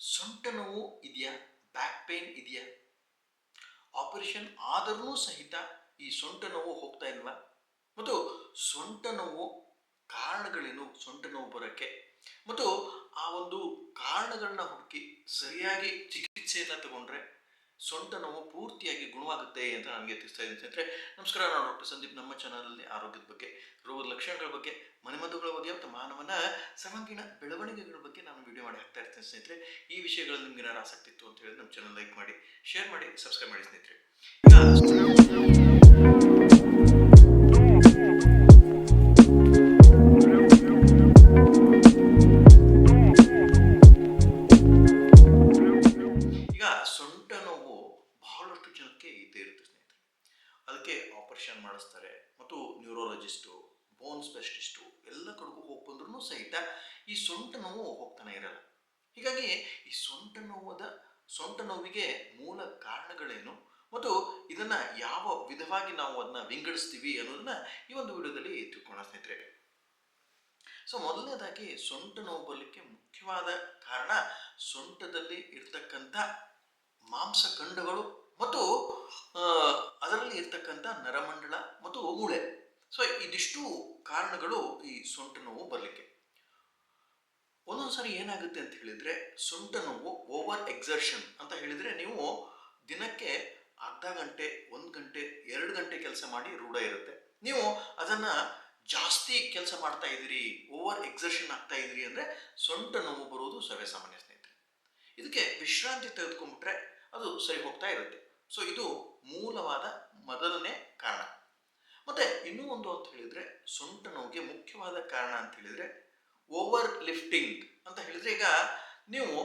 ಸೊಂಟ ನೋವು ಇದೆಯಾ? ಬ್ಯಾಕ್ ಪೇನ್ ಇದೆಯಾ? ಆಪರೇಷನ್ ಆದರೂ ಸಹಿತ ಈ ಸೊಂಟ ನೋವು ಹೋಗ್ತಾ ಇಲ್ವಾ? ಮತ್ತು ಸೊಂಟ ನೋವು ಕಾರಣಗಳೇನು? ಸೊಂಟ ನೋವು ಬರೋಕ್ಕೆ? ಮತ್ತು ಆ ಒಂದು ಕಾರಣಗಳನ್ನ ಹುಡುಕಿ ಸರಿಯಾಗಿ ಚಿಕಿತ್ಸೆಯನ್ನು ತಗೊಂಡ್ರೆ ಸೊಂಟ ನೋವು ಪೂರ್ತಿಯಾಗಿ ಗುಣವಾಗುತ್ತೆ ಅಂತ ನನಗೆ ತಿಳಿಸ್ತಾ ಇದ್ದೀನಿ ಅಂದರೆ ನಮಸ್ಕಾರ, ನಾನು ಡಾಕ್ಟರ್ ಸಂದೀಪ್. ನಮ್ಮ ಚಾನಲಲ್ಲಿ ಆರೋಗ್ಯದ ಬಗ್ಗೆ, ರೋಗದ ಲಕ್ಷಣಗಳ ಬಗ್ಗೆ, ಮನೆಮದ್ದುಗಳ ಬಗ್ಗೆ ಮತ್ತು ಮಾನವನ ಸರ್ವಾಂಗೀಣ ಬೆಳವಣಿಗೆಗಳ ಬಗ್ಗೆ ನಾನು ವಿಡಿಯೋ ಮಾಡಿ ಹಾಕ್ತಾ ಇರ್ತೇನೆ ಸ್ನೇಹಿತರೆ. ಈ ವಿಷಯಗಳಲ್ಲಿ ನಿಮ್ಗೆ ಏನಾರು ಆಸಕ್ತಿ ಇತ್ತು ಅಂತ ಹೇಳಿದ್ರೆ ನಮ್ಮ ಚಾನಲ್ ಲೈಕ್ ಮಾಡಿ ಶೇರ್ ಮಾಡಿ ಸಬ್ಸ್ಕ್ರೈಬ್ ಮಾಡಿ ಸ್ನೇಹಿತರೆ. ಈ ಸೊಂಟ ನೋವು ಹೋಗ್ತಾನೆ ಇರಲ್ಲ. ಹೀಗಾಗಿ ಈ ಸೊಂಟ ನೋವದ ಸೊಂಟ ನೋವಿಗೆ ಮೂಲ ಕಾರಣಗಳೇನು? ಮತ್ತು ಇದನ್ನ ಯಾವ ವಿಧವಾಗಿ ನಾವು ಅದನ್ನ ವಿಂಗಡಿಸ್ತೀವಿ ಅನ್ನೋದನ್ನ ಈ ಒಂದು ವಿಡಿಯೋದಲ್ಲಿ ತಿಳ್ಕೊಳ್ಳೋಣ ಸ್ನೇಹಿತರೆ. ಸೊ ಮೊದಲನೇದಾಗಿ ಸೊಂಟ ನೋವು ಬರಲಿಕ್ಕೆ ಮುಖ್ಯವಾದ ಕಾರಣ ಸೊಂಟದಲ್ಲಿ ಇರ್ತಕ್ಕಂಥ ಮಾಂಸಖಂಡಗಳು ಮತ್ತು ಅದರಲ್ಲಿ ಇರ್ತಕ್ಕಂಥ ನರಮಂಡಲ ಮತ್ತು ಮೂಳೆ ಸೊ ಇದಿಷ್ಟು ಕಾರಣಗಳು ಈ ಸೊಂಟ ನೋವು ಬರಲಿಕ್ಕೆ. ಒಂದೊಂದ್ಸರಿ ಏನಾಗುತ್ತೆ ಅಂತ ಹೇಳಿದ್ರೆ ಸೊಂಟ ನೋವು ಓವರ್ ಎಕ್ಸರ್ಷನ್ ಅಂತ ಹೇಳಿದ್ರೆ ನೀವು ದಿನಕ್ಕೆ ಅರ್ಧ ಗಂಟೆ, ಒಂದು ಗಂಟೆ, ಎರಡು ಗಂಟೆ ಕೆಲಸ ಮಾಡಿ ರೂಢ ಇರುತ್ತೆ. ನೀವು ಅದನ್ನು ಜಾಸ್ತಿ ಕೆಲಸ ಮಾಡ್ತಾ ಇದ್ದೀರಿ ಓವರ್ ಎಕ್ಸರ್ಷನ್ ಆಗ್ತಾ ಇದ್ದೀರಿ ಅಂದರೆ ಸೊಂಟ ನೋವು ಬರುವುದು ಸರ್ವೇ ಸಾಮಾನ್ಯ ಸ್ನೇಹಿತರೆ. ಇದಕ್ಕೆ ವಿಶ್ರಾಂತಿ ತೆಗೆದುಕೊಂಡ್ಬಿಟ್ರೆ ಅದು ಸರಿ ಹೋಗ್ತಾ ಇರುತ್ತೆ. ಸೊ ಇದು ಮೂಲವಾದ ಮೊದಲನೇ ಕಾರಣ. ಮತ್ತೆ ಇನ್ನೂ ಒಂದು ಅಂತ ಹೇಳಿದ್ರೆ ಸೊಂಟ ನೋವಿಗೆ ಮುಖ್ಯವಾದ ಕಾರಣ ಅಂತ ಹೇಳಿದ್ರೆ ಓವರ್ ಲಿಫ್ಟಿಂಗ್ ಅಂತ ಹೇಳಿದ್ರೆ ಈಗ ನೀವು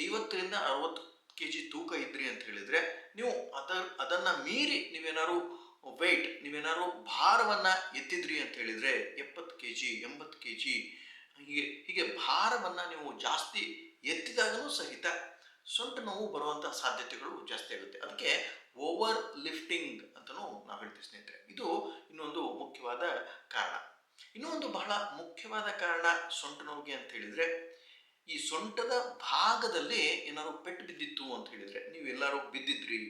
ಐವತ್ತರಿಂದ ಅರವತ್ತು ಕೆ ಜಿ ತೂಕ ಇದ್ರಿ ಅಂತ ಹೇಳಿದ್ರೆ ನೀವು ಅದ ಅದನ್ನ ಮೀರಿ ನೀವೇನಾದ್ರು ವೆಯ್ಟ್ ನೀವೇನಾದ್ರು ಭಾರವನ್ನ ಎತ್ತಿದ್ರಿ ಅಂತ ಹೇಳಿದ್ರೆ ಎಪ್ಪತ್ತು ಕೆ ಜಿ ಎಂಬತ್ತು ಕೆ ಜಿ ಹೀಗೆ ಹೀಗೆ ಭಾರವನ್ನ ನೀವು ಜಾಸ್ತಿ ಎತ್ತಿದಾಗಲೂ ಸಹಿತ ಸೊಂಟ ನೋವು ಬರುವಂಥ ಸಾಧ್ಯತೆಗಳು ಜಾಸ್ತಿ ಆಗುತ್ತೆ. ಅದಕ್ಕೆ ಓವರ್ ಲಿಫ್ಟಿಂಗ್ ಅಂತಲೂ ನಾವು ಹೇಳ್ತೀವಿ ಸ್ನೇಹಿತರೆ. ಇದು ಇನ್ನೊಂದು ಇನ್ನೊಂದು ಬಹಳ ಮುಖ್ಯವಾದ ಕಾರಣ ಸೊಂಟ ನೋವಿಗೆ ಅಂತ ಹೇಳಿದ್ರೆ, ಈ ಸೊಂಟದ ಭಾಗದಲ್ಲಿ ಏನಾದ್ರು ಪೆಟ್ಟು ಬಿದ್ದಿತ್ತು ಅಂತ ಹೇಳಿದ್ರೆ ನೀವು ಎಲ್ಲರೂ ಬಿದ್ದಿದ್ರಿ,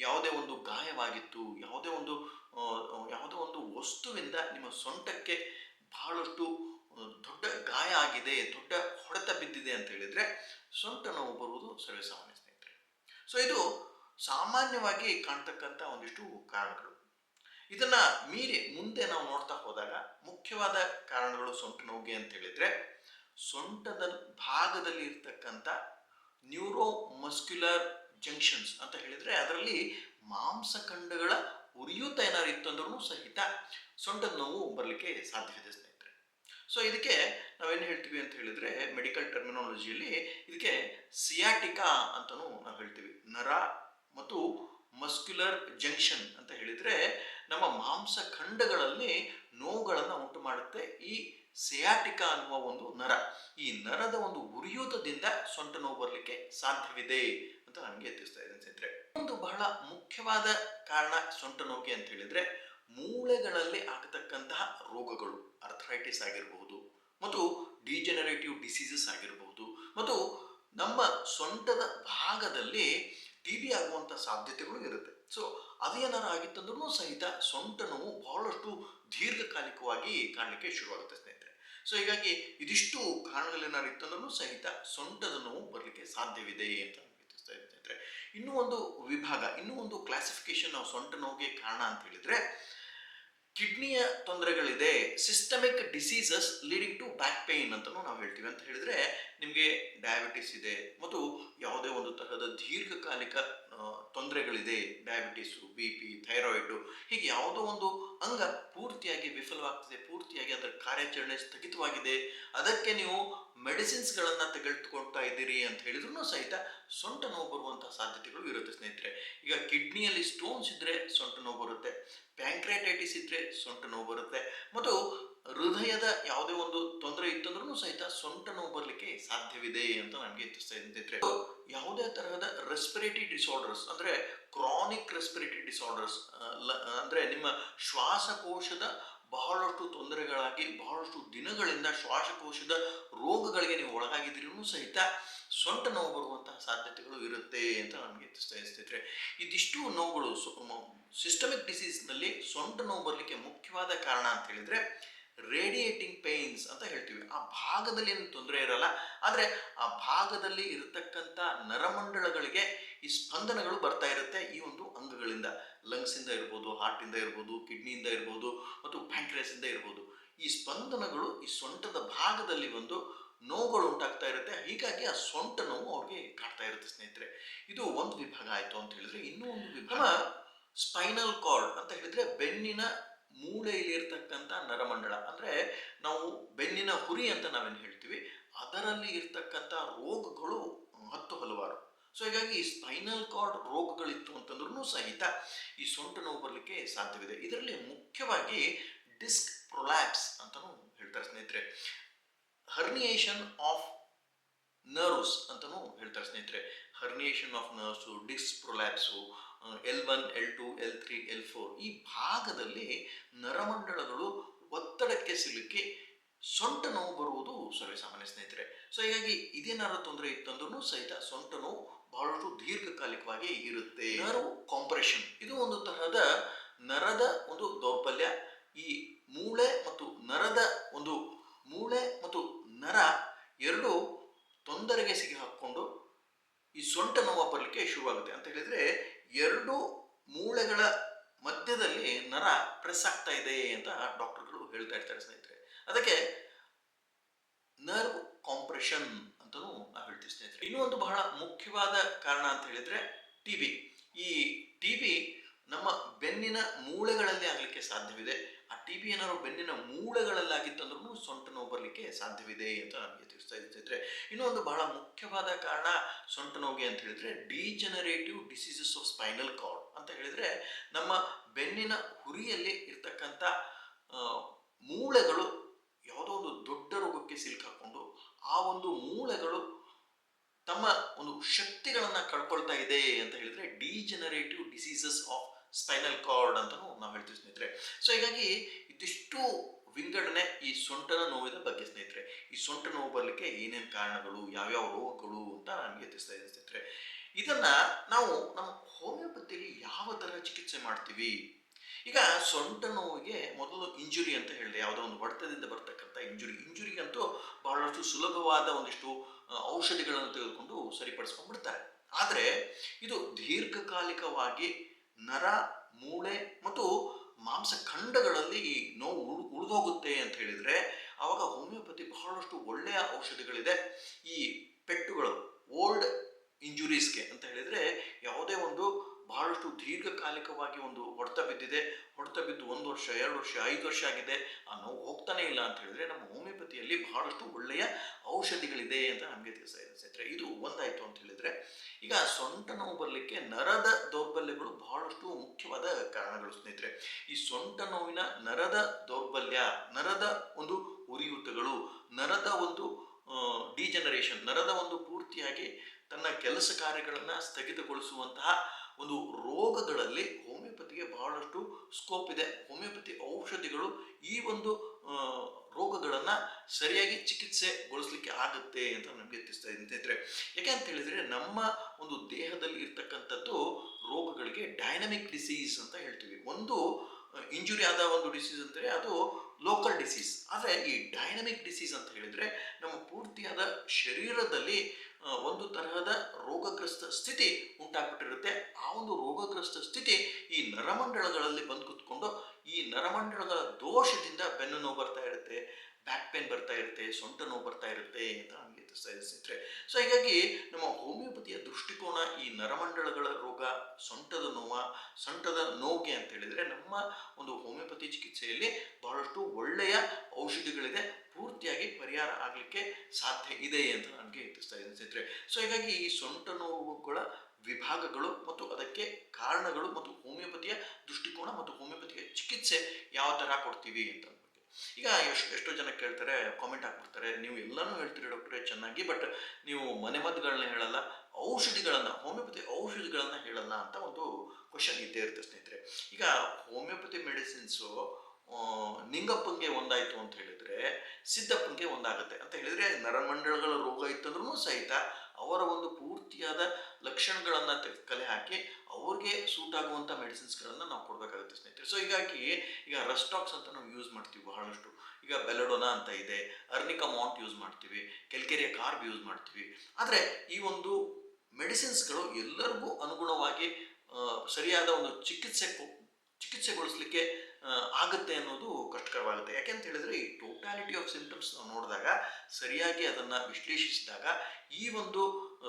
ಯಾವುದೇ ಒಂದು ಗಾಯವಾಗಿತ್ತು, ಯಾವುದೇ ಒಂದು ಯಾವುದೇ ಒಂದು ವಸ್ತುವಿಂದ ನಿಮ್ಮ ಸೊಂಟಕ್ಕೆ ಬಹಳಷ್ಟು ದೊಡ್ಡ ಗಾಯ ಆಗಿದೆ, ದೊಡ್ಡ ಹೊಡೆತ ಬಿದ್ದಿದೆ ಅಂತ ಹೇಳಿದ್ರೆ, ಸೊಂಟ ನೋವು ಬರುವುದು ಸರ್ವೇಸಾಮಾನ್ಯ ಸ್ನೇಹಿತರೆ. ಸೊ ಇದು ಸಾಮಾನ್ಯವಾಗಿ ಕಾಣ್ತಕ್ಕಂಥ ಒಂದಿಷ್ಟು ಕಾರಣಗಳು. ಇದನ್ನ ಮೀರಿ ಮುಂದೆ ನಾವು ನೋಡ್ತಾ ಹೋದಾಗ ಮುಖ್ಯವಾದ ಕಾರಣಗಳು ಸೊಂಟ ನೋವಿಗೆ ಅಂತ ಹೇಳಿದ್ರೆ, ಸೊಂಟದ ಭಾಗದಲ್ಲಿ ಇರ್ತಕ್ಕಂಥ ನ್ಯೂರೋ ಮಸ್ಕ್ಯುಲರ್ ಜಂಕ್ಷನ್ಸ್ ಅಂತ ಹೇಳಿದ್ರೆ ಅದರಲ್ಲಿ ಮಾಂಸಖಂಡಗಳ ಉರಿಯೂತ ಏನಾದ್ರು ಇತ್ತು ಅಂದ್ರೂ ಸಹಿತ ಸೊಂಟದ ನೋವು ಬರಲಿಕ್ಕೆ ಸಾಧ್ಯತೆ ಸ್ನೇಹಿತರೆ. ಸೊ ಇದಕ್ಕೆ ನಾವೇನು ಹೇಳ್ತೀವಿ ಅಂತ ಹೇಳಿದ್ರೆ ಮೆಡಿಕಲ್ ಟರ್ಮಿನಾಲಜಿಯಲ್ಲಿ ಇದಕ್ಕೆ ಸಿಯಾಟಿಕಾ ಅಂತಲೂ ನಾವು ಹೇಳ್ತೀವಿ. ನರ ಮತ್ತು ಮಸ್ಕ್ಯುಲರ್ ಜಂಕ್ಷನ್ ಅಂತ ಹೇಳಿದ್ರೆ ನಮ್ಮ ಮಾಂಸ ಖಂಡಗಳಲ್ಲಿ ನೋವುಗಳನ್ನು ಉಂಟು ಮಾಡುತ್ತೆ. ಈ ಸಿಯಾಟಿಕಾ ಅನ್ನುವ ಒಂದು ನರ. ಈ ನರದ ಒಂದು ಉರಿಯೂತದಿಂದ ಸೊಂಟ ನೋವು ಬರಲಿಕ್ಕೆ ಸಾಧ್ಯವಿದೆ ಅಂತ ನನಗೆ ತಿಳಿಸ್ತಾ ಇದ್ದೇನೆ ಸ್ನೇಹಿತರೆ. ಒಂದು ಬಹಳ ಮುಖ್ಯವಾದ ಕಾರಣ ಸೊಂಟ ನೋವಿಗೆ ಅಂತ ಹೇಳಿದ್ರೆ ಮೂಳೆಗಳಲ್ಲಿ ಆಗತಕ್ಕಂತಹ ರೋಗಗಳು ಅರ್ಥರೈಟಿಸ್ ಆಗಿರಬಹುದು ಮತ್ತು ಡಿಜೆನರೇಟಿವ್ ಡಿಸೀಸಸ್ ಆಗಿರಬಹುದು ಮತ್ತು ನಮ್ಮ ಸೊಂಟದ ಭಾಗದಲ್ಲಿ ಟಿ ಬಿ ಆಗುವಂಥ ಸಾಧ್ಯತೆಗಳು ಇರುತ್ತೆ. ಸೊ ಅದೇನಾರು ಆಗಿತ್ತಂದ್ರೂ ಸಹಿತ ಸೊಂಟ ನೋವು ಬಹಳಷ್ಟು ದೀರ್ಘಕಾಲಿಕವಾಗಿ ಕಾಣಲಿಕ್ಕೆ ಶುರುವಾಗುತ್ತೆ ಸ್ನೇಹಿತರೆ. ಸೊ ಹೀಗಾಗಿ ಇದಿಷ್ಟು ಕಾರಣಗಳೇನಾರು ಇತ್ತಂದ್ರೂ ಸಹಿತ ಸೊಂಟದ ನೋವು ಬರಲಿಕ್ಕೆ ಸಾಧ್ಯವಿದೆ ಅಂತ ಸ್ನೇಹಿತರೆ. ಇನ್ನೂ ಒಂದು ವಿಭಾಗ, ಇನ್ನೂ ಒಂದು ಕ್ಲಾಸಿಫಿಕೇಶನ್ ನಾವು ಸೊಂಟ ನೋವಿಗೆ ಕಾರಣ ಅಂತ ಹೇಳಿದ್ರೆ ಕಿಡ್ನಿಯ ತೊಂದರೆಗಳಿದೆ systemic diseases leading to back pain ಅಂತಲೂ ನಾವು ಹೇಳ್ತೀವಿ. ಅಂತ ಹೇಳಿದ್ರೆ ನಿಮಗೆ ಡಯಾಬಿಟಿಸ್ ಇದೆ ಮತ್ತು ಯಾವುದೇ ಒಂದು ತರಹದ ದೀರ್ಘಕಾಲಿಕ ತೊಂದರೆಗಳಿದೆ ಡಯಾಬಿಟಿಸು ಬಿ ಪಿ ಥೈರಾಯ್ಡು ಹೀಗೆ ಯಾವುದೋ ಒಂದು ಅಂಗ ಪೂರ್ತಿಯಾಗಿ ವಿಫಲವಾಗ್ತಿದೆ, ಪೂರ್ತಿಯಾಗಿ ಅದರ ಕಾರ್ಯಾಚರಣೆ ಸ್ಥಗಿತವಾಗಿದೆ. ಅದಕ್ಕೆ ನೀವು ಮೆಡಿಸಿನ್ಸ್ಗಳನ್ನು ತೆಗೆದುಕೊಳ್ತಾ ಇದ್ದೀರಿ ಅಂತ ಹೇಳಿದ್ರು ಸಹಿತ ಸೊಂಟ ನೋವು ಬರುವಂತಹ ಸಾಧ್ಯತೆಗಳು ಇರುತ್ತೆ, ಸ್ನೇಹಿತರೆ. ಈಗ ಕಿಡ್ನಿಯಲ್ಲಿ ಸ್ಟೋನ್ಸ್ ಇದ್ರೆ ಸೊಂಟ ನೋವು ಬರುತ್ತೆ ಪ್ಯಾಂಕ್ರೈಟೈಟಿಸ್ ಇದ್ರೆ ಸೊಂಟ ನೋವು ಬರುತ್ತೆ, ಮತ್ತು ಹೃದಯದ ಯಾವುದೇ ಒಂದು ತೊಂದರೆ ಇತ್ತಂದ್ರೂ ಸಹಿತ ಸೊಂಟ ನೋವು ಬರಲಿಕ್ಕೆ ಸಾಧ್ಯವಿದೆ ಅಂತ ನನಗೆ ತಿಳಿಸ್ತಾ ಯಾವುದೇ ತರಹದ ರೆಸ್ಪಿರೇಟರಿ ಡಿಸಾರ್ಡರ್ಸ್ ಅಂದ್ರೆ ಕ್ರಾನಿಕ್ ರೆಸ್ಪಿರೇಟರಿ ಡಿಸಾರ್ಡರ್ಸ್ ಅಂದ್ರೆ ನಿಮ್ಮ ಶ್ವಾಸಕೋಶದ ಬಹಳಷ್ಟು ತೊಂದರೆಗಳಾಗಿ, ಬಹಳಷ್ಟು ದಿನಗಳಿಂದ ಶ್ವಾಸಕೋಶದ ರೋಗಗಳಿಗೆ ನೀವು ಒಳಗಾಗಿದ್ದೀರೂ ಸಹಿತ ಸೊಂಟ ನೋವು ಬರುವಂತಹ ಸಾಧ್ಯತೆಗಳು ಇರುತ್ತೆ ಅಂತ ನಮಗೆ ಸ್ನೇಹಿತರೆ. ಇದಿಷ್ಟು ನೋವುಗಳು ಸಿಸ್ಟಮಿಕ್ ಡಿಸೀಸ್ನಲ್ಲಿ ಸೊಂಟ ನೋವು ಬರಲಿಕ್ಕೆ ಮುಖ್ಯವಾದ ಕಾರಣ ಅಂತ ಹೇಳಿದ್ರೆ ರೇಡಿಯೇಟಿಂಗ್ ಪೇನ್ಸ್ ಅಂತ ಹೇಳ್ತೀವಿ. ಆ ಭಾಗದಲ್ಲಿ ಏನು ತೊಂದರೆ ಇರಲ್ಲ. ಆದರೆ ಆ ಭಾಗದಲ್ಲಿ ಇರತಕ್ಕಂಥ ನರಮಂಡಲಗಳಿಗೆ ಈ ಸ್ಪಂದನಗಳು ಬರ್ತಾ ಇರುತ್ತೆ ಈ ಒಂದು ಅಂಗಗಳಿಂದ. ಲಂಗ್ಸಿಂದ ಇರ್ಬೋದು ಹಾರ್ಟಿಂದ ಇರ್ಬೋದು ಕಿಡ್ನಿಯಿಂದ ಇರ್ಬೋದು ಮತ್ತು ಪ್ಯಾಂಕ್ರಿಯಸಿಂದ ಇರ್ಬೋದು. ಈ ಸ್ಪಂದನಗಳು ಈ ಸೊಂಟದ ಭಾಗದಲ್ಲಿ ಒಂದು ನೋವುಗಳು ಉಂಟಾಗ್ತಾ ಇರುತ್ತೆ. ಹೀಗಾಗಿ ಆ ಸೊಂಟ ನೋವು ಅವ್ರಿಗೆ ಕಾಡ್ತಾ ಇರುತ್ತೆ ಸ್ನೇಹಿತರೆ. ಇದು ಒಂದು ವಿಭಾಗ ಆಯಿತು ಅಂತ ಹೇಳಿದ್ರೆ ಇನ್ನೂ ಒಂದು ವಿಭಾಗ. ಸ್ಪೈನಲ್ ಕಾರ್ಡ್ ಅಂತ ಹೇಳಿದ್ರೆ ಬೆನ್ನಿನ ಮೂಳೆಯಲ್ಲಿ ಇರ್ತಕ್ಕಂಥ ನರಮಂಡಲ. ಅಂದ್ರೆ ನಾವು ಬೆನ್ನಿನ ಹುರಿ ಅಂತ ನಾವೇನು ಹೇಳ್ತೀವಿ, ಅದರಲ್ಲಿ ಇರ್ತಕ್ಕಂಥ ರೋಗಗಳು ಹತ್ತು ಹಲವಾರು. ಸೊ ಹೀಗಾಗಿ ಈ ಸ್ಪೈನಲ್ ಕಾರ್ಡ್ ರೋಗಗಳಿತ್ತು ಅಂತಂದ್ರೂ ಸಹಿತ ಈ ಸೊಂಟ ನೋವು ಬರಲಿಕ್ಕೆ ಸಾಧ್ಯವಿದೆ. ಇದರಲ್ಲಿ ಮುಖ್ಯವಾಗಿ ಡಿಸ್ಕ್ ಪ್ರೊಲ್ಯಾಪ್ಸ್ ಅಂತಲೂ ಹೇಳ್ತಾರೆ ಸ್ನೇಹಿತರೆ. ಹರ್ನಿಯೇಷನ್ ಆಫ್ ನರ್ವ್ಸ್ ಅಂತಲೂ ಹೇಳ್ತಾರೆ ಸ್ನೇಹಿತರೆ. Herniation of nerves, disc prolapse L one L two L three L four ಈ ಭಾಗದಲ್ಲಿ ನರಮಂಡಲಗಳು ಒತ್ತಡಕ್ಕೆ ಸಿಲುಕಿ ಸೊಂಟ ನೋವು ಬರುವುದು ಸರ್ವೇಸಾಮಾನ್ಯ ಸ್ನೇಹಿತರೆ. ಸೊ ಹೀಗಾಗಿ ಇದೇನಾದ್ರು ತೊಂದರೆ ಇತ್ತಂದ್ರೂ ಸಹಿತ ಸೊಂಟ ನೋವು ಬಹಳಷ್ಟು ದೀರ್ಘಕಾಲಿಕವಾಗಿ ಇರುತ್ತೆ. ನರ್ವ್ ಕಾಂಪ್ರೆಷನ್ ಇದು ಒಂದು ತರಹದ ನರದ ಒಂದು ದೌರ್ಬಲ್ಯ. ಈ ಮೂಳೆ ಮತ್ತು ನರದ ಒಂದು ಮೂಳೆ ಮತ್ತು ನರ ಎರಡು ತೊಂದರೆಗೆ ಸಿಗಿ ಹಾಕ್ಕೊಂಡು ಈ ಸೊಂಟ ನೋವು ಬರಲಿಕ್ಕೆ ಶುರುವಾಗುತ್ತೆ. ಅಂತ ಹೇಳಿದ್ರೆ ಎರಡು ಮೂಳೆಗಳ ಮಧ್ಯದಲ್ಲಿ ನರ ಪ್ರೆಸ್ ಆಗ್ತಾ ಇದೆ ಅಂತ ಡಾಕ್ಟರ್ಗಳು ಹೇಳ್ತಾ ಇರ್ತಾರೆ ಸ್ನೇಹಿತರೆ. ಅದಕ್ಕೆ ನರ್ವ್ ಕಾಂಪ್ರೆಷನ್ ಅಂತಲೂ ನಾವು ಹೇಳ್ತೀವಿ ಸ್ನೇಹಿತರೆ. ಇನ್ನೂ ಒಂದು ಬಹಳ ಮುಖ್ಯವಾದ ಕಾರಣ ಅಂತ ಹೇಳಿದ್ರೆ ಟಿ ಬಿ ಈ ಟಿ ಬಿ ನಮ್ಮ ಬೆನ್ನಿನ ಮೂಳೆಗಳಲ್ಲಿ ಆಗಲಿಕ್ಕೆ ಸಾಧ್ಯವಿದೆ. ಆ ಟಿ ಬಿ ಏನಾದ್ರು ಬೆನ್ನಿನ ಮೂಳೆಗಳಲ್ಲಾಗಿತ್ತಂದ್ರೂ ಸೊಂಟ ನೋವು ಬರಲಿಕ್ಕೆ ಸಾಧ್ಯವಿದೆ ಅಂತ ನಮಗೆ ತಿಳಿಸ್ತಾ ಇದ್ದಿದ್ರೆ ಇನ್ನೊಂದು ಬಹಳ ಮುಖ್ಯವಾದ ಕಾರಣ ಸೊಂಟ ನೋವಿಗೆ ಅಂತ ಹೇಳಿದ್ರೆ degenerative diseases of spinal cord ಅಂತ ಹೇಳಿದ್ರೆ ನಮ್ಮ ಬೆನ್ನಿನ ಹುರಿಯಲ್ಲಿ ಇರ್ತಕ್ಕಂಥ ಮೂಳೆಗಳು ಯಾವುದೋ ಒಂದು ದೊಡ್ಡ ರೋಗಕ್ಕೆ ಸಿಲುಕಾಕೊಂಡು ಆ ಒಂದು ಮೂಳೆಗಳು ತಮ್ಮ ಒಂದು ಶಕ್ತಿಗಳನ್ನು ಕಳ್ಕೊಳ್ತಾ ಇದೆ ಅಂತ ಹೇಳಿದ್ರೆ degenerative diseases of spinal cord ಅಂತಲೂ ನಾವು ಹೇಳ್ತೀವಿ ಸ್ನೇಹಿತರೆ. ಸೊ ಹೀಗಾಗಿ ಇದಿಷ್ಟು ವಿಂಗಡಣೆ ಈ ಸೊಂಟನ ನೋವಿನ ಬಗ್ಗೆ ಸ್ನೇಹಿತರೆ. ಈ ಸೊಂಟ ನೋವು ಬರಲಿಕ್ಕೆ ಏನೇನು ಕಾರಣಗಳು, ಯಾವ್ಯಾವ ರೋಗಗಳು ಅಂತ ನಮಗೆ ತಿಳಿಸ್ತಾ ಇದೆ ಸ್ನೇಹಿತರೆ. ಇದನ್ನ ನಾವು ನಮ್ಮ ಹೋಮಿಯೋಪತಿಯಲ್ಲಿ ಯಾವ ಥರ ಚಿಕಿತ್ಸೆ ಮಾಡ್ತೀವಿ? ಈಗ ಸೊಂಟ ನೋವಿಗೆ ಮೊದಲು ಇಂಜುರಿ ಅಂತ ಹೇಳಿದೆ. ಯಾವುದೋ ಒಂದು ಹೊಡೆತದಿಂದ ಬರ್ತಕ್ಕಂಥ ಇಂಜುರಿ. ಇಂಜುರಿಗಂತೂ ಬಹಳಷ್ಟು ಸುಲಭವಾದ ಒಂದಿಷ್ಟು ಔಷಧಿಗಳನ್ನು ತೆಗೆದುಕೊಂಡು ಸರಿಪಡಿಸ್ಕೊಂಡ್ಬಿಡ್ತಾರೆ. ಆದರೆ ಇದು ದೀರ್ಘಕಾಲಿಕವಾಗಿ ನರ, ಮೂಳೆ ಮತ್ತು ಮಾಂಸಖಂಡಗಳಲ್ಲಿ ಈ ನೋವು ಉಳ್, ಉಳಿದೋಗುತ್ತೆ ಅಂತ ಹೇಳಿದರೆ ಆವಾಗ ಹೋಮಿಯೋಪತಿ ಬಹಳಷ್ಟು ಒಳ್ಳೆಯ ಔಷಧಿಗಳಿದೆ. ಈ ಪೆಟ್ಟುಗಳು, ಓಲ್ಡ್ ಇಂಜುರೀಸ್ಗೆ ಅಂತ ಹೇಳಿದರೆ ಯಾವುದೇ ಒಂದು ಬಹಳಷ್ಟು ದೀರ್ಘಕಾಲಿಕವಾಗಿ ಒಂದು ಹೊಡೆತ ಬಿದ್ದಿದೆ. ಹೊಡೆತ ಬಿದ್ದು ಒಂದು ವರ್ಷ, ಎರಡು ವರ್ಷ, ಐದು ವರ್ಷ ಆಗಿದೆ. ಆ ನೋವು ಹೋಗ್ತಾನೆ ಇಲ್ಲ ಅಂತ ಹೇಳಿದ್ರೆ ನಮ್ಮ ಹೋಮಿಯೋಪತಿಯಲ್ಲಿ ಬಹಳಷ್ಟು ಒಳ್ಳೆಯ ಔಷಧಿಗಳಿದೆ ಅಂತ ನಮಗೆ ತಿಳಿಸ ಇದೆ ಸ್ನೇಹಿತರೆ. ಇದು ಒಂದಾಯಿತು ಅಂತ ಹೇಳಿದ್ರೆ, ಈಗ ಸೊಂಟ ನೋವು ಬರಲಿಕ್ಕೆ ನರದ ದೌರ್ಬಲ್ಯಗಳು ಬಹಳಷ್ಟು ಮುಖ್ಯವಾದ ಕಾರಣಗಳು ಸ್ನೇಹಿತರೆ. ಈ ಸೊಂಟ ನೋವಿನ ನರದ ದೌರ್ಬಲ್ಯ, ನರದ ಒಂದು ಉರಿಯೂತಗಳು, ನರದ ಒಂದು ಡಿಜನರೇಷನ್ ನರದ ಒಂದು ಪೂರ್ತಿಯಾಗಿ ತನ್ನ ಕೆಲಸ ಕಾರ್ಯಗಳನ್ನು ಸ್ಥಗಿತಗೊಳಿಸುವಂತಹ ಒಂದು ರೋಗಗಳಲ್ಲಿ ಹೋಮಿಯೋಪತಿಗೆ ಬಹಳಷ್ಟು ಸ್ಕೋಪ್ ಇದೆ. ಹೋಮಿಯೋಪತಿ ಔಷಧಿಗಳು ಈ ಒಂದು ರೋಗಗಳನ್ನು ಸರಿಯಾಗಿ ಚಿಕಿತ್ಸೆಗೊಳಿಸ್ಲಿಕ್ಕೆ ಆಗುತ್ತೆ ಅಂತ ನಮಗೆ ತಿಳಿಸ್ತಾ ಇದೆ ಸ್ನೇಹಿತರೆ. ಯಾಕೆ ಅಂತ ಹೇಳಿದ್ರೆ ನಮ್ಮ ಒಂದು ದೇಹದಲ್ಲಿ ಇರ್ತಕ್ಕಂಥದ್ದು ರೋಗಗಳಿಗೆ ಡೈನಮಿಕ್ ಡಿಸೀಸ್ ಅಂತ ಹೇಳ್ತೀವಿ. ಒಂದು ಇಂಜುರಿ ಆದ ಒಂದು ಡಿಸೀಸ್ ಅಂದರೆ ಅದು ಲೋಕಲ್ ಡಿಸೀಸ್ ಆದರೆ ಈ ಡೈನಮಿಕ್ ಡಿಸೀಸ್ ಅಂತ ಹೇಳಿದರೆ ನಮ್ಮ ಪೂರ್ತಿಯಾದ ಶರೀರದಲ್ಲಿ ಒಂದು ತರಹದ ರೋಗಗ್ರಸ್ತ ಸ್ಥಿತಿ ಉಂಟಾಗ್ಬಿಟ್ಟಿರುತ್ತೆ. ಆ ಒಂದು ರೋಗಗ್ರಸ್ತ ಸ್ಥಿತಿ ಈ ನರಮಂಡಲಗಳಲ್ಲಿ ಬಂದು ಕುತ್ಕೊಂಡು ಈ ನರಮಂಡಲಗಳ ದೋಷದಿಂದ ಬೆನ್ನು ನೋವು ಬರ್ತಾ ಇರುತ್ತೆ ಬ್ಯಾಕ್ ಪೇನ್ ಬರ್ತಾ ಇರುತ್ತೆ, ಸೊಂಟ ನೋವು ಬರ್ತಾ ಇರುತ್ತೆ ಅಂತ ನಮಗೆ ಸ್ನೇಹಿತರೆ. ಸೊ ಹೀಗಾಗಿ ನಮ್ಮ ಹೋಮಿಯೋಪತಿಯ ದೃಷ್ಟಿಕೋನ ಈ ನರಮಂಡಲಗಳ ರೋಗ, ಸೊಂಟದ ನೋವ, ಸೊಂಟದ ನೋವಿಗೆ ಅಂತ ಹೇಳಿದ್ರೆ ನಮ್ಮ ಒಂದು ಹೋಮಿಯೋಪತಿ ಚಿಕಿತ್ಸೆಯಲ್ಲಿ ಬಹಳಷ್ಟು ಒಳ್ಳೆಯ ಔಷಧಿಗಳಿದೆ. ಪೂರ್ತಿಯಾಗಿ ಪರಿಹಾರ ಆಗಲಿಕ್ಕೆ ಸಾಧ್ಯ ಇದೆ ಅಂತ ನನಗೆ ತಿಳಿಸ್ತಾ ಇದ್ದೀನಿ ಸ್ನೇಹಿತರೆ. ಸೊ ಹೀಗಾಗಿ ಈ ಸೊಂಟ ನೋವುಗಳ ವಿಭಾಗಗಳು ಮತ್ತು ಅದಕ್ಕೆ ಕಾರಣಗಳು ಮತ್ತು ಹೋಮಿಯೋಪತಿಯ ದೃಷ್ಟಿಕೋನ ಮತ್ತು ಹೋಮಿಯೋಪತಿಯ ಚಿಕಿತ್ಸೆ ಯಾವ ಥರ ಕೊಡ್ತೀವಿ ಅಂತ ಈಗ ಎಷ್ಟು, ಎಷ್ಟೋ ಜನ ಕೇಳ್ತಾರೆ ಕಾಮೆಂಟ್ ಹಾಕ್ಬಿಡ್ತಾರೆ, ನೀವು ಎಲ್ಲನೂ ಹೇಳ್ತೀರಿ ಡಾಕ್ಟ್ರೇ ಚೆನ್ನಾಗಿ ಬಟ್ ನೀವು ಮನೆಮದ್ದುಗಳನ್ನ ಹೇಳಲ್ಲ, ಔಷಧಿಗಳನ್ನು, ಹೋಮಿಯೋಪತಿ ಔಷಧಿಗಳನ್ನು ಹೇಳಲ್ಲ ಅಂತ ಒಂದು ಕ್ವಶನ್ ಇದ್ದೇ ಇರುತ್ತೆ ಸ್ನೇಹಿತರೆ. ಈಗ ಹೋಮಿಯೋಪತಿ ಮೆಡಿಸಿನ್ಸು ನಿಂಗಪ್ಪಂಗೆ ಒಂದಾಯಿತು ಅಂತ ಹೇಳಿದರೆ, ಸಿದ್ದಪ್ಪಂಗೆ ಒಂದಾಗುತ್ತೆ. ಅಂತ ಹೇಳಿದರೆ, ನರಮಂಡಲಗಳ ರೋಗ ಇತ್ತಂದ್ರೂ ಸಹಿತ ಅವರ ಒಂದು ಪೂರ್ತಿಯಾದ ಲಕ್ಷಣಗಳನ್ನು ಕಲೆ ಹಾಕಿ ಅವ್ರಿಗೆ ಸೂಟ್ ಆಗುವಂಥ ಮೆಡಿಸಿನ್ಸ್ಗಳನ್ನು ನಾವು ಕೊಡಬೇಕಾಗುತ್ತೆ ಸ್ನೇಹಿತರೆ. ಸೊ ಹೀಗಾಗಿ ಈಗ ರಸ್ಟಾಕ್ಸ್ ಅಂತ ನಾವು ಯೂಸ್ ಮಾಡ್ತೀವಿ ಬಹಳಷ್ಟು. ಈಗ ಬೆಲಡೋನಾ ಅಂತ ಇದೆ, ಅರ್ನಿಕಾ ಮಾಂಟ್ ಯೂಸ್ ಮಾಡ್ತೀವಿ, ಕೆಲ್ಕೆರಿಯ ಕಾರ್ಬ್ ಯೂಸ್ ಮಾಡ್ತೀವಿ. ಆದರೆ ಈ ಒಂದು ಮೆಡಿಸಿನ್ಸ್ಗಳು ಎಲ್ಲರಿಗೂ ಅನುಗುಣವಾಗಿ ಸರಿಯಾದ ಒಂದು ಚಿಕಿತ್ಸೆ ಚಿಕಿತ್ಸೆಗೊಳಿಸ್ಲಿಕ್ಕೆ ಆಗುತ್ತೆ ಅನ್ನೋದು ಕಷ್ಟಕರವಾಗುತ್ತೆ. ಯಾಕೆಂತ ಹೇಳಿದ್ರೆ ಈ ಟೋಟಾಲಿಟಿ ಆಫ್ ಸಿಂಪ್ಟಮ್ಸ್ ನೋಡಿದಾಗ, ಸರಿಯಾಗಿ ಅದನ್ನು ವಿಶ್ಲೇಷಿಸಿದಾಗ ಈ ಒಂದು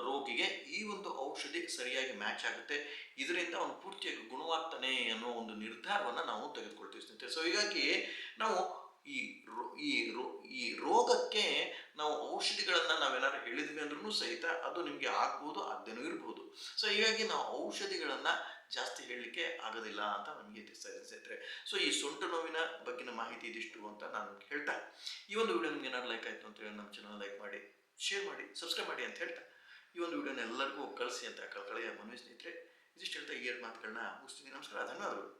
ರೋಗಿಗೆ ಈ ಒಂದು ಔಷಧಿ ಸರಿಯಾಗಿ ಮ್ಯಾಚ್ ಆಗುತ್ತೆ. ಇದರಿಂದ ಅವನು ಪೂರ್ತಿಯಾಗಿ ಗುಣವಾಗ್ತಾನೆ ಅನ್ನೋ ಒಂದು ನಿರ್ಧಾರವನ್ನು ನಾವು ತೆಗೆದುಕೊಳ್ತೀವಿ ಸೊ ಹೀಗಾಗಿ ನಾವು ಈ ಈ ರೋ, ಈ ರೋಗಕ್ಕೆ ನಾವು ಔಷಧಿಗಳನ್ನು ನಾವೇನಾದ್ರು ಹೇಳಿದ್ವಿ ಅಂದ್ರೂ ಸಹಿತ ಅದು ನಿಮಗೆ ಆಗ್ಬೋದು, ಆಗದೇನೂ ಇರ್ಬೋದು. ಸೊ ಹೀಗಾಗಿ ನಾವು ಔಷಧಿಗಳನ್ನು ಜಾಸ್ತಿ ಹೇಳಲಿಕ್ಕೆ ಆಗೋದಿಲ್ಲ ಅಂತ ನಮಗೆ ಸ್ನೇಹಿತರೆ. ಸೊ ಈ ಸೊಂಟು ನೋವಿನ ಬಗ್ಗಿನ ಮಾಹಿತಿ ಇದಿಷ್ಟು ಅಂತ ನಾನು ಹೇಳ್ತಾ. ಈ ಒಂದು ವಿಡಿಯೋ ನಿಮ್ಗೆ ಏನಾದ್ರು ಲೈಕ್ ಆಯಿತು ಅಂತ ಹೇಳಿ ನಮ್ಮ ಚಾನಲ್ ಲೈಕ್ ಮಾಡಿ ಶೇರ್ ಮಾಡಿ ಸಬ್ಸ್ಕ್ರೈಬ್ ಮಾಡಿ ಅಂತ ಹೇಳ್ತಾ. ಈ ಒಂದು ವಿಡಿಯೋನ ಎಲ್ಲರಿಗೂ ಕಳಿಸಿ ಅಂತ ಕಳೆಯ ಮನವಿ ಸ್ನೇಹಿತರೆ. ಇದಿಷ್ಟು ಹೇಳ್ತಾ ಈ ಎರಡು ಮಾತುಗಳನ್ನ ಮುಗಿಸ್ತೀನಿ. ನಮಸ್ಕಾರ, ಧನ್ಯವಾದಗಳು.